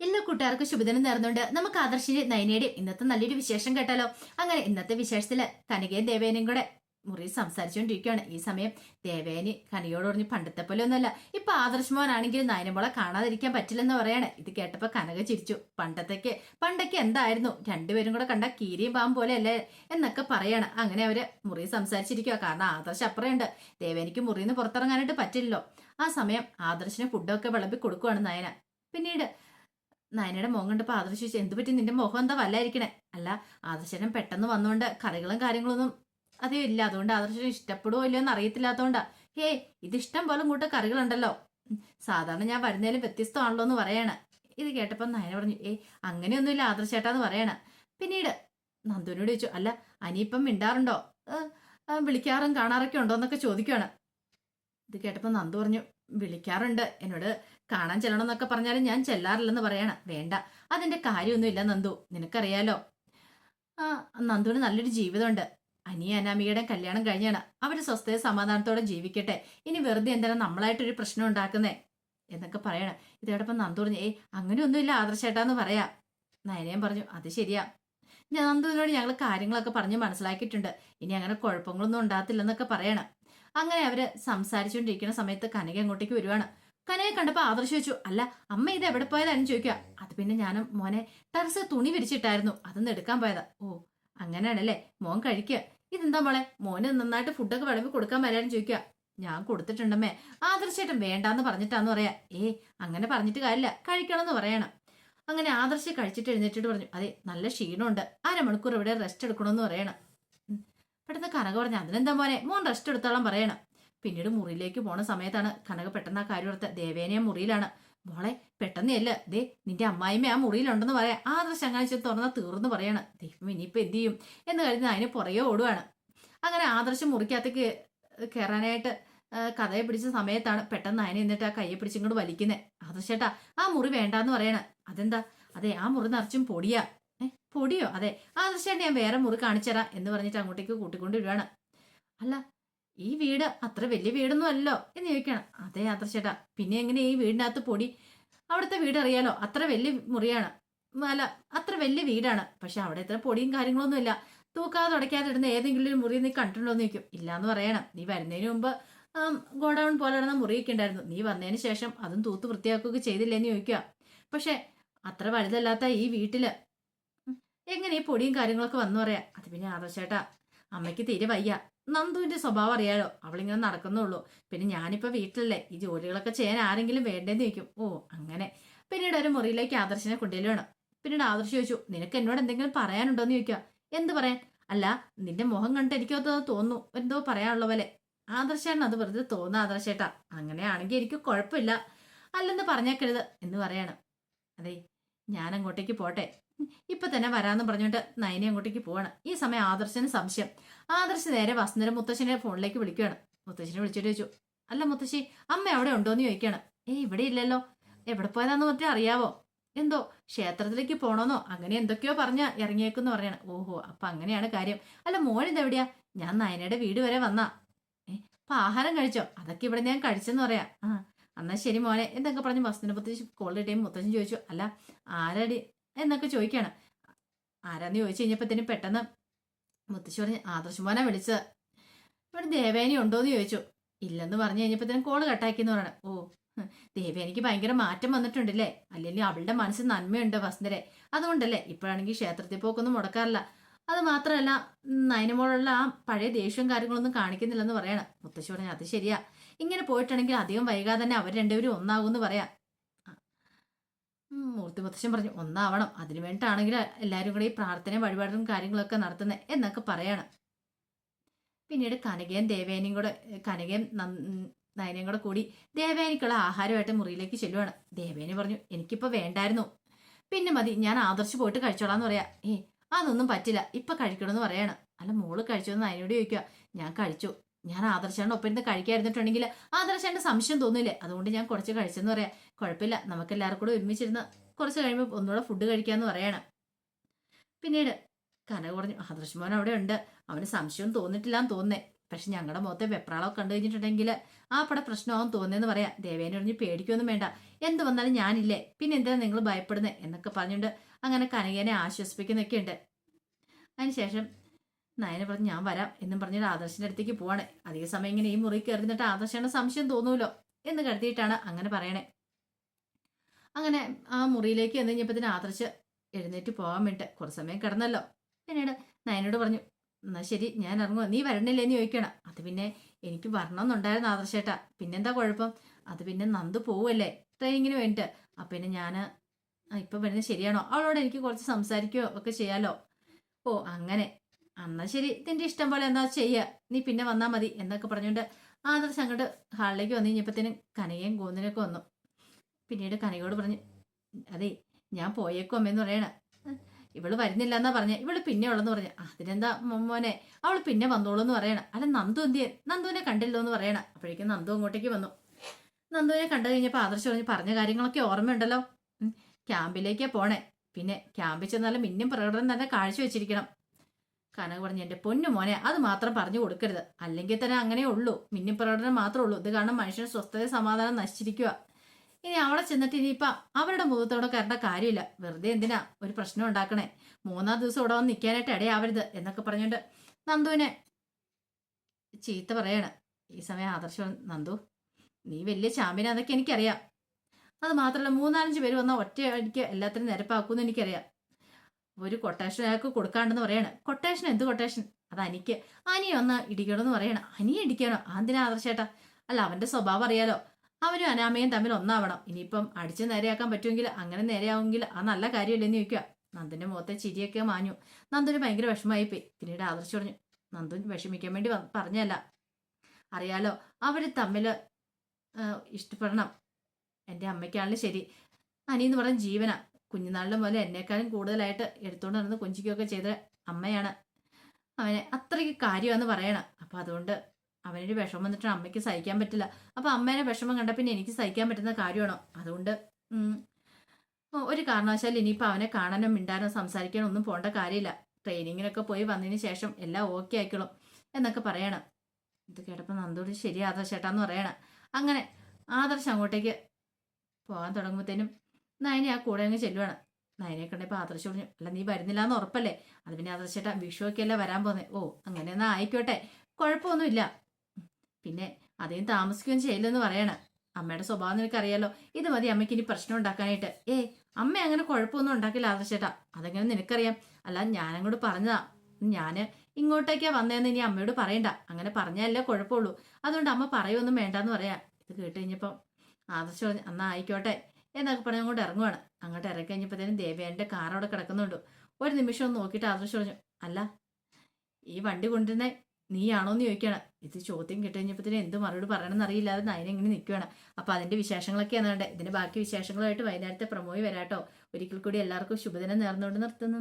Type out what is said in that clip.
എല്ലാ കൂട്ടുകാർക്കും ശുഭദിനം നേർന്നുകൊണ്ട് നമുക്ക് ആദർശിന്റെ നയനയുടെയും ഇന്നത്തെ നല്ലൊരു വിശേഷം കേട്ടാലോ? അങ്ങനെ ഇന്നത്തെ വിശേഷത്തിൽ കനികയും ദേവേനയും കൂടെ മുറി സംസാരിച്ചുകൊണ്ടിരിക്കുകയാണ്. ഈ സമയം ദേവേനി കനികയോട് പറഞ്ഞ് പണ്ടത്തെ പോലെ ഒന്നുമല്ല. ഇപ്പൊ ആദർശ് മോനാണെങ്കിൽ നയനമോളെ കാണാതിരിക്കാൻ പറ്റില്ലെന്ന് പറയാണ്. ഇത് കേട്ടപ്പോ കനക ചിരിച്ചു. പണ്ടത്തേക്ക് പണ്ടൊക്കെ എന്തായിരുന്നു? രണ്ടുപേരും കൂടെ കണ്ട കീരിയും പാമ്പ് പോലെ അല്ലേ എന്നൊക്കെ പറയാണ്. അങ്ങനെ അവർ മുറി സംസാരിച്ചിരിക്കുക കാരണം ആദർശ് അപ്പുറയുണ്ട്. ദേവേനിക്ക് മുറിയിൽ നിന്ന് പുറത്തിറങ്ങാനായിട്ട് പറ്റില്ലല്ലോ. ആ സമയം ആദർശിന് ഫുഡൊക്കെ വിളമ്പി കൊടുക്കുവാണ് നയന. പിന്നീട് നയനയുടെ മോൻ കണ്ടപ്പോൾ ചോദിച്ചു എന്ത് പറ്റി? നിന്റെ മുഖം എന്താ വല്ലായിരിക്കണേ? അല്ല ആദർശനം പെട്ടെന്ന് വന്നുകൊണ്ട് കറികളും കാര്യങ്ങളൊന്നും അതേ ഇല്ല. അതുകൊണ്ട് ആദർശനം ഇഷ്ടപ്പെടുവോ ഇല്ലയോ എന്ന് അറിയത്തില്ലാത്തതുകൊണ്ടാ ഹേ ഇത് ഇഷ്ടം പോലെ കൂട്ട കറികളുണ്ടല്ലോ. സാധാരണ ഞാൻ വരുന്നതിലും വ്യത്യസ്തമാണല്ലോ എന്ന് പറയാണ്. ഇത് കേട്ടപ്പോൾ നയന പറഞ്ഞു ഏ അങ്ങനെയൊന്നുമില്ല ആദർശേട്ടാന്ന് പറയണ. പിന്നീട്? നന്ദുവിനോട് ചോദിച്ചു അല്ല അനിയിപ്പം മിണ്ടാറുണ്ടോ? വിളിക്കാറും കാണാറൊക്കെ ഉണ്ടോ? എന്നൊക്കെ ചോദിക്കുകയാണ് ഇത് കേട്ടപ്പോൾ നന്ദു പറഞ്ഞു വിളിക്കാറുണ്ട്. എന്നോട് കാണാൻ ചെല്ലണം എന്നൊക്കെ പറഞ്ഞാലും ഞാൻ ചെല്ലാറില്ലെന്ന് പറയണം. വേണ്ട. അതിന്റെ കാര്യമൊന്നുമില്ല നന്ദു. നിനക്കറിയാലോ. ആ നന്ദുവിന് നല്ലൊരു ജീവിതമുണ്ട്. അനിയ അനാമികയുടെ കല്യാണം കഴിഞ്ഞാണ്. അവർ സ്വസ്ഥയെ സമാധാനത്തോടെ ജീവിക്കട്ടെ. ഇനി വെറുതെ എന്തിനാ നമ്മളായിട്ടൊരു പ്രശ്നം ഉണ്ടാക്കുന്നേ? എന്നൊക്കെ പറയണം. ഇതോടൊപ്പം നന്ദു പറഞ്ഞു ഏയ് അങ്ങനെയൊന്നുമില്ല ആദർശേട്ടാന്ന് പറയാ. നയനയും പറഞ്ഞു അത് ശരിയാ. ഞാൻ നന്ദുവിനോട് ഞങ്ങൾ കാര്യങ്ങളൊക്കെ പറഞ്ഞ് മനസ്സിലാക്കിയിട്ടുണ്ട്. ഇനി അങ്ങനെ കുഴപ്പങ്ങളൊന്നും ഉണ്ടാകത്തില്ലെന്നൊക്കെ പറയണം. അങ്ങനെ അവർ സംസാരിച്ചുകൊണ്ടിരിക്കുന്ന സമയത്ത് കനക അങ്ങോട്ടേക്ക് വരുവാണ്. കനയെ കണ്ടപ്പോ ആദർശ് വെച്ചു അല്ല അമ്മ ഇത് എവിടെ പോയതാണെന്ന് ചോദിക്കുക അത് പിന്നെ ഞാനും മോനെ ടെറസ് തുണി വിരിച്ചിട്ടായിരുന്നു അതൊന്ന് എടുക്കാൻ പോയതാ. ഓ അങ്ങനെയാണല്ലേ മോൻ കഴിക്കുക ഇതെന്താ മോളെ മോന് നന്നായിട്ട് ഫുഡൊക്കെ വിളമ്പി കൊടുക്കാൻ വരാനും ചോദിക്കുക ഞാൻ കൊടുത്തിട്ടുണ്ടമ്മേ ആദർശേട്ടൻ വേണ്ടാന്ന് പറഞ്ഞിട്ടാന്ന് പറയാ. ഏ അങ്ങനെ പറഞ്ഞിട്ട് കാര്യമില്ല കഴിക്കണമെന്ന് പറയണം. അങ്ങനെ ആദർശ് കഴിച്ചിട്ട് എഴുന്നേറ്റിട്ട് പറഞ്ഞു അതെ നല്ല ക്ഷീണമുണ്ട് അരമണിക്കൂർ ഇവിടെ റെസ്റ്റ് എടുക്കണമെന്ന് പറയണം. പെട്ടെന്ന് കനക പറഞ്ഞു അതിനെന്താ മോനെ മോൻ റെസ്റ്റ് എടുത്തോളം പറയണം. പിന്നീട് മുറിയിലേക്ക് പോണ സമയത്താണ് കനക പെട്ടെന്ന് ആ കാര്യം ഓർത്ത് ദേവേനയ മുറിയിലാണ്. മോളെ പെട്ടെന്നല്ല ദേ നിന്റെ അമ്മായിമ്മ ആ മുറിയിലുണ്ടെന്ന് പറയാം. ആ അങ്ങനെ ചെന്ന് തുറന്നാൽ തീർന്നു പറയാണ് ദൈവം ഇനിയിപ്പോ എന്ത് ചെയ്യും? എന്ന് കരുതി അതിന് പുറകെ ഓടുവാണ്. അങ്ങനെ ആദർശം മുറിക്കകത്തേക്ക് കയറാനായിട്ട് കഥയെ പിടിച്ച സമയത്താണ് പെട്ടെന്ന് അതിനെ എന്നിട്ട് ആ കയ്യെ പിടിച്ചിങ്ങോട്ട് വലിക്കുന്നത് ആദർശേട്ടാ ആ മുറി വേണ്ടാന്ന് പറയണ. അതെന്താ? അതെ ആ മുറി നിറച്ചും പൊടിയാ. ഏ പൊടിയോ? അതെ. ആദർശേട്ടാ ഞാൻ വേറെ മുറി കാണിച്ചുതരാം എന്ന് പറഞ്ഞിട്ട് അങ്ങോട്ടേക്ക് കൂട്ടിക്കൊണ്ട് വരുവാണ് അല്ല ഈ വീട് അത്ര വലിയ വീടൊന്നും അല്ലോ എന്ന് ചോദിക്കണം അതെ ചേട്ടാ പിന്നെ എങ്ങനെ ഈ വീടിനകത്ത് പൊടി? അവിടുത്തെ വീട് അറിയാലോ അത്ര വലിയ മുറിയാണ്. അല്ല അത്ര വലിയ വീടാണ്. പക്ഷെ അവിടെ ഇത്ര പൊടിയും കാര്യങ്ങളൊന്നും ഇല്ല. തൂക്കാതെ തുടയ്ക്കാതെ ഇടുന്ന ഏതെങ്കിലും ഒരു മുറി നീ കണ്ടിട്ടുണ്ടോ എന്ന് ചോദിക്കും. ഇല്ലാന്ന് പറയണം. നീ വരുന്നതിന് മുമ്പ് ഗോഡൗൺ പോലെ ഇടുന്ന മുറിയൊക്കെ ഉണ്ടായിരുന്നു. നീ വന്നതിന് ശേഷം അതും തൂത്ത് വൃത്തിയാക്കുകയൊക്കെ ചെയ്തില്ലെന്ന് ചോദിക്കുക. പക്ഷെ അത്ര വലുതല്ലാത്ത ഈ വീട്ടിൽ എങ്ങനെ ഈ പൊടിയും കാര്യങ്ങളൊക്കെ വന്നു പറയാ? അത് പിന്നെ ആദർശേട്ടാ അമ്മയ്ക്ക് തീരെ വയ്യ. നന്ദുവിന്റെ സ്വഭാവം അറിയാലോ. അവളിങ്ങനെ നടക്കുന്നുള്ളൂ. പിന്നെ ഞാനിപ്പോ വീട്ടിലല്ലേ. ഈ ജോലികളൊക്കെ ചെയ്യാൻ ആരെങ്കിലും വേണ്ടേന്ന് ചോദിക്കും. ഓ അങ്ങനെ. പിന്നീട് ഒരു മുറിയിലേക്ക് ആദർശനെ കൊണ്ടുവരുവാണ് പിന്നീട് ആദർശ് ചോദിച്ചു നിനക്ക് എന്നോട് എന്തെങ്കിലും പറയാനുണ്ടോ എന്ന് ചോദിക്കുക എന്ത് പറയാൻ? അല്ല നിന്റെ മുഖം കണ്ടിട്ട് എനിക്കത് തോന്നുന്നു. എന്തോ പറയാനുള്ള പോലെ. ആദർശേട്ടൻ അത് വെറുതെ തോന്നുന്ന ആദർശേട്ടാ. അങ്ങനെയാണെങ്കിൽ എനിക്ക് കുഴപ്പമില്ല. അല്ലെന്ന് പറഞ്ഞേക്കരുത് എന്ന് പറയാണ്. അതെ ഞാൻ അങ്ങോട്ടേക്ക് പോട്ടെ. ഇപ്പൊ തന്നെ വരാന്ന് പറഞ്ഞുകൊണ്ട് നയനെ അങ്ങോട്ടേക്ക് പോവാണ്. ഈ സമയം ആദർശന് സംശയം. ആദർശ് നേരെ വസുന്ധര മുത്തശ്ശനെ ഫോണിലേക്ക് വിളിക്കുകയാണ്. മുത്തശ്ശനെ വിളിച്ചിട്ട് ചോദിച്ചു അല്ല മുത്തശ്ശി അമ്മ എവിടെ ഉണ്ടോന്ന് ചോദിക്കുകയാണ്. ഏയ് ഇവിടെ ഇല്ലല്ലോ. എവിടെ പോയതാന്ന് മറ്റേ അറിയാവോ? എന്തോ ക്ഷേത്രത്തിലേക്ക് പോണോന്നോ? അങ്ങനെ എന്തൊക്കെയോ പറഞ്ഞ ഇറങ്ങിയേക്കെന്ന് പറയാണ്. ഓഹോ അപ്പൊ അങ്ങനെയാണ് കാര്യം. അല്ല മോൻ എവിടെയാ ഞാൻ നയനയുടെ വീട് വരെ വന്നാ. ഏ അപ്പൊ ആഹാരം കഴിച്ചോ? അതൊക്കെ ഇവിടെ ഞാൻ കഴിച്ചെന്ന് പറയാ. ആ എന്നാ ശരി മോനെ. എന്തൊക്കെ പറഞ്ഞു വസ്തുവിനെ മുത്തശ്ശി കോളിൽ ടൈം മുത്തശ്ശൻ ചോദിച്ചു അല്ല ആരടി? എന്നൊക്കെ ചോദിക്കാണ്. ആരാന്ന് ചോദിച്ചു കഴിഞ്ഞപ്പത്തിന് പെട്ടെന്ന് മുത്തശ്ശി പറഞ്ഞ് ആദർശ് മോനെ വിളിച്ചത്. ഇവിടെ ദേവേനി ഉണ്ടോന്ന് ചോദിച്ചു. ഇല്ലെന്ന് പറഞ്ഞു കഴിഞ്ഞപ്പത്തിന് കോൾ കട്ടാക്കിയെന്ന് പറയണം. ഓ ദേവേനിക്ക് ഭയങ്കര മാറ്റം വന്നിട്ടുണ്ടല്ലേ? അല്ലെങ്കിൽ അവളുടെ മനസ്സിൽ നന്മയുണ്ട് വസുന്ധരെ. അതുകൊണ്ടല്ലേ ഇപ്പോഴാണെങ്കിൽ ക്ഷേത്രത്തിൽ പോക്കൊന്നും മുടക്കാറില്ല. അത് മാത്രമല്ല നയനമോളുള്ള ആ പഴയ ദേഷ്യവും കാര്യങ്ങളൊന്നും കാണിക്കുന്നില്ലെന്ന് പറയണം. മുത്തശ്ശി പറഞ്ഞു അത് ശരിയാ. ഇങ്ങനെ പോയിട്ടുണ്ടെങ്കിൽ അധികം വൈകാതെ തന്നെ അവർ രണ്ടുപേരും ഒന്നാകുമെന്ന് പറയാം. ഉം, മൂർത്തി മുത്തശ്ശൻ പറഞ്ഞു ഒന്നാവണം. അതിനു വേണ്ടിയിട്ടാണെങ്കിൽ എല്ലാവരും കൂടെ ഈ പ്രാർത്ഥനയും വഴിപാടും കാര്യങ്ങളൊക്കെ നടത്തുന്നത് എന്നൊക്കെ പറയണം. പിന്നീട് കനകയും ദേവേനയും കൂടെ കനകയും നയനയും കൂടെ കൂടി ദേവേനിക്കുള്ള ആഹാരമായിട്ട് മുറിയിലേക്ക് ചെല്ലുവാണ്. ദേവേനി പറഞ്ഞു എനിക്കിപ്പോ വേണ്ടായിരുന്നു. പിന്നെ മതി ഞാൻ ആദർശ് പോയിട്ട് കഴിച്ചോളാന്ന് പറയാ. ഏ അതൊന്നും പറ്റില്ല. ഇപ്പൊ കഴിക്കണമെന്ന് പറയാണ്. അല്ല മോൾ കഴിച്ചോന്ന് നയനോട് ചോദിക്കുക ഞാൻ കഴിച്ചു. ഞാൻ ആദർശാണ്ട് ഒപ്പം ഇരുന്ന് കഴിക്കാതിരുന്നിട്ടുണ്ടെങ്കിൽ ആദർശാണ്ട് സംശയം തോന്നില്ലേ? അതുകൊണ്ട് ഞാൻ കുറച്ച് കഴിച്ചെന്ന് പറയാം. കുഴപ്പമില്ല. നമുക്ക് എല്ലാവർക്കും കൂടെ ഒരുമിച്ചിരുന്ന് കുറച്ച് കഴിയുമ്പോൾ ഒന്നുകൂടെ ഫുഡ് കഴിക്കാമെന്ന് പറയണം. പിന്നീട് കനക പറഞ്ഞു ആദർശ് മോൻ അവിടെ ഉണ്ട്. അവന് സംശയം തോന്നിട്ടില്ലാന്ന് തോന്നേ പക്ഷെ ഞങ്ങളുടെ മുഖത്തെ വെപ്രാളമൊക്കെ കണ്ടു കഴിഞ്ഞിട്ടുണ്ടെങ്കിൽ ആ പട പ്രശ്നമാവും തോന്നിയെന്ന് പറയാം. ദേവേനെ ഒഴിഞ്ഞ് പേടിക്കൊന്നും വേണ്ട. എന്ത് വന്നാലും ഞാനില്ലേ. പിന്നെ എന്തിനാ നിങ്ങൾ ഭയപ്പെടുന്നത് എന്നൊക്കെ പറഞ്ഞുകൊണ്ട് അങ്ങനെ കനകേനെ ആശ്വസിപ്പിക്കുന്നൊക്കെ ഉണ്ട് അതിനുശേഷം നയന പറഞ്ഞ് ഞാൻ വരാം എന്നും പറഞ്ഞിട്ട് ആദർശിന്റെ അടുത്തേക്ക് പോവാണ്. അധിക സമയം ഇങ്ങനെ ഈ മുറി കയറി നിന്നിട്ട് ആദർശാണ് സംശയം തോന്നൂലോ എന്ന് കരുതിയിട്ടാണ് അങ്ങനെ പറയണേ. അങ്ങനെ ആ മുറിയിലേക്ക് എന്ന് കഴിഞ്ഞപ്പത്തിന് ആദർശ് എഴുന്നേറ്റ് പോകാൻ വേണ്ടി കുറച്ച് സമയം കിടന്നല്ലോ. പിന്നീട് നയനോട് പറഞ്ഞു എന്നാ ശരി ഞാൻ ഇറങ്ങുക നീ വരണില്ലേ എന്ന് ചോദിക്കണം അത് പിന്നെ എനിക്ക് വരണമെന്നുണ്ടായിരുന്നു ആദർശേട്ടാ. പിന്നെന്താ കുഴപ്പം? അത് പിന്നെ നന്ദു പോവല്ലേ? ട്രെയിനിങ്ങിന് വേണ്ടിയിട്ട് അപ്പം പിന്നെ ഞാൻ ഇപ്പം വരുന്നത് ശരിയാണോ? അവളോട് എനിക്ക് കുറച്ച് സംസാരിക്കുകയോ ഒക്കെ ചെയ്യാലോ. ഓ അങ്ങനെ. എന്നാ ശരി. നിന്റെ ഇഷ്ടം പോലെ എന്താ ചെയ്യുക നീ പിന്നെ വന്നാൽ മതി എന്നൊക്കെ പറഞ്ഞുകൊണ്ട് ആദർശ് അങ്ങോട്ട് ഹാളിലേക്ക് വന്നു കഴിഞ്ഞപ്പോഴത്തേനും കനകയും കൂന്നിനൊക്കെ വന്നു. പിന്നീട് കനകയോട് പറഞ്ഞു അതെ ഞാൻ പോയേക്കും അമ്മയെന്ന് പറയണ. ഇവൾ വരുന്നില്ല എന്നാ പറഞ്ഞ. ഇവൾ പിന്നെ ഉള്ളെന്ന് പറഞ്ഞു. അതിനെന്താ മോനെ? അവൾ പിന്നെ വന്നോളൂ എന്ന് പറയണ. അല്ല നന്ദു എന്തിയെ നന്ദുവിനെ കണ്ടില്ലോ എന്ന് പറയണ. അപ്പോഴേക്കും നന്ദു അങ്ങോട്ടേക്ക് വന്നു. നന്ദുവിനെ കണ്ടു കഴിഞ്ഞപ്പോൾ ആദർശ് പറഞ്ഞു പറഞ്ഞ കാര്യങ്ങളൊക്കെ ഓർമ്മയുണ്ടല്ലോ. ക്യാമ്പിലേക്കാ പോണേ. പിന്നെ ക്യാമ്പിൽ ചെന്നാലും മിന്നും പ്രകടനം തന്നെ കാഴ്ച വെച്ചിരിക്കണം. കനക പറഞ്ഞു എന്റെ പൊന്നു മോനെ അത് മാത്രം പറഞ്ഞു കൊടുക്കരുത്. അല്ലെങ്കിൽ തന്നെ അങ്ങനെ ഉള്ളൂ. മിന്നി പ്രകടനം മാത്രമേ ഉള്ളൂ. ഇത് കാരണം മനുഷ്യന് സ്വസ്ഥത സമാധാനം നശിച്ചിരിക്കുക ഇനി അവിടെ ചെന്നിട്ട് ഇനിയിപ്പം അവരുടെ മുഖത്തോടെ കയറേണ്ട കാര്യമില്ല. വെറുതെ എന്തിനാ ഒരു പ്രശ്നം ഉണ്ടാക്കണേ? മൂന്നാം ദിവസം ഇവിടെ വന്ന് നിൽക്കാനായിട്ട് ഇടയാവരുത് എന്നൊക്കെ പറഞ്ഞുകൊണ്ട് നന്ദുവിനെ ചീത്ത പറയാണ്. ഈ സമയം ആദർശം നന്ദു നീ വലിയ ചാമ്പ്യനാന്നൊക്കെ എനിക്കറിയാം. അത് മാത്രമല്ല മൂന്നാലഞ്ച് പേര് വന്നാൽ ഒറ്റ അടിക്ക് എല്ലാത്തിനും നിരപ്പാക്കുമെന്ന് എനിക്കറിയാം. ഒരു കൊട്ടേഷൻ അയാൾക്ക് കൊടുക്കാണ്ടെന്ന് പറയാണ്. കൊട്ടേഷൻ എന്ത് കൊട്ടേഷൻ അത് അനിക്ക്. അനി ഒന്ന് ഇടിക്കണമെന്ന് പറയണം. അനി ഇടിക്കണോ. അതിനാ ആദർശേട്ടാ? അല്ല അവന്റെ സ്വഭാവം അറിയാലോ. അവനും അനാമയും തമ്മിൽ ഒന്നാവണം. ഇനിയിപ്പം അടിച്ച് നേരെയാക്കാൻ പറ്റുമെങ്കിൽ അങ്ങനെ നേരെയാവുമെങ്കിൽ ആ നല്ല കാര്യമില്ലെന്ന് ചോദിക്കുക. നന്ദന്റെ മുഖത്തെ ചിരിയൊക്കെ മാഞ്ഞു. നന്ദന് ഭയങ്കര വിഷമമായി പോയി പിന്നീട് ആദർശ് പറഞ്ഞു നന്ദു വിഷമിക്കാൻ വേണ്ടി പറഞ്ഞല്ല അറിയാലോ അവർ തമ്മിൽ ഇഷ്ടപ്പെടണം. എന്റെ അമ്മയ്ക്കാണെങ്കിലും ശരി. അനിയെന്ന് പറഞ്ഞ ജീവനാ. കുഞ്ഞുനാളിലും പോലെ എന്നെക്കാളും കൂടുതലായിട്ട് എടുത്തുകൊണ്ട് നടന്ന് കൊഞ്ചിക്കുകയൊക്കെ ചെയ്ത അമ്മയാണ്. അവനെ അത്രയ്ക്ക് കാര്യമാണെന്ന് പറയണം. അപ്പം അതുകൊണ്ട് അവനൊരു വിഷമം വന്നിട്ട് അമ്മയ്ക്ക് സഹിക്കാൻ പറ്റില്ല. അപ്പം അമ്മേനെ വിഷമം കണ്ട പിന്നെ എനിക്ക് സഹിക്കാൻ പറ്റുന്ന കാര്യമാണോ? അതുകൊണ്ട് ഒരു കാരണവശാലും ഇനിയിപ്പോൾ അവനെ കാണാനോ മിണ്ടാനോ സംസാരിക്കാനോ ഒന്നും പോകേണ്ട കാര്യമില്ല. ട്രെയിനിങ്ങിനൊക്കെ പോയി വന്നതിന് ശേഷം എല്ലാം ഓക്കെ ആയിക്കോളും എന്നൊക്കെ പറയണം. ഇത് കേട്ടപ്പോൾ നന്ദോട് ശരി ആദർശേട്ടാന്ന് പറയണം. അങ്ങനെ ആദർശ് അങ്ങോട്ടേക്ക് പോകാൻ തുടങ്ങുമ്പോഴത്തേനും നയനെ ആ കൂടെ അങ്ങ് ചെല്ലുവാണ്. നയനെ കണ്ടപ്പോൾ ആദർശ് പറഞ്ഞു അല്ല നീ വരുന്നില്ല എന്ന് ഉറപ്പല്ലേ? അത് പിന്നെ ആദർശേട്ടാ വിഷുവൊക്കെയല്ലേ വരാൻ പോന്നെ. ഓ അങ്ങനെ എന്നാ ആയിക്കോട്ടെ. കുഴപ്പമൊന്നുമില്ല. പിന്നെ അധികം താമസിക്കുകയും ചെയ്യില്ലെന്ന് പറയണം. അമ്മയുടെ സ്വഭാവം നിനക്കറിയാലോ. ഇത് മതി അമ്മയ്ക്ക് ഇനി പ്രശ്നം ഉണ്ടാക്കാനായിട്ട്. ഏ അമ്മ അങ്ങനെ കുഴപ്പമൊന്നും ഉണ്ടാക്കില്ല ആദർശേട്ടാ. അതെങ്ങനെ നിനക്കറിയാം? അല്ല ഞാനങ്ങോട്ട് പറഞ്ഞതാ. ഞാൻ ഇങ്ങോട്ടേക്കാ വന്നതെന്ന് ഇനി അമ്മയോട് പറയണ്ട. അങ്ങനെ പറഞ്ഞാലേ കുഴപ്പമുള്ളൂ. അതുകൊണ്ട് അമ്മ പറയൊന്നും വേണ്ടാന്ന് പറയാം. ഇത് കേട്ട് കഴിഞ്ഞപ്പം ആദർശ് പറഞ്ഞു ആയിക്കോട്ടെ. എന്നൊക്കെ പറഞ്ഞ് അങ്ങോട്ട് ഇറങ്ങുവാണ്. അങ്ങോട്ട് ഇറങ്ങി കഴിഞ്ഞപ്പോഴത്തേനും ദേവേന്റെ കാർ അവിടെ കിടക്കുന്നുണ്ട്. ഒരു നിമിഷം ഒന്ന് നോക്കിയിട്ട് ആദർശ് പറഞ്ഞു അല്ല ഈ വണ്ടി കൊണ്ടുവരുന്നേ നീയാണോ എന്ന് ചോദിക്കണം ഇത് ചോദ്യം കിട്ടുകഴിഞ്ഞപ്പോഴത്തേനും എന്ത് മറുപടി പറയണമെന്ന് അറിയില്ലാതെ നയന ഇങ്ങനെ നിൽക്കുകയാണ്. അപ്പോൾ അതിന്റെ വിശേഷങ്ങളൊക്കെയാണ് വേണ്ടത്. ഇതിന്റെ ബാക്കി വിശേഷങ്ങളുമായിട്ട് വൈകുന്നേരത്തെ പ്രമോയി വരാട്ടോ. ഒരിക്കൽ കൂടി എല്ലാവർക്കും ശുഭദിനം നേർന്നുകൊണ്ട് നിർത്തുന്നു.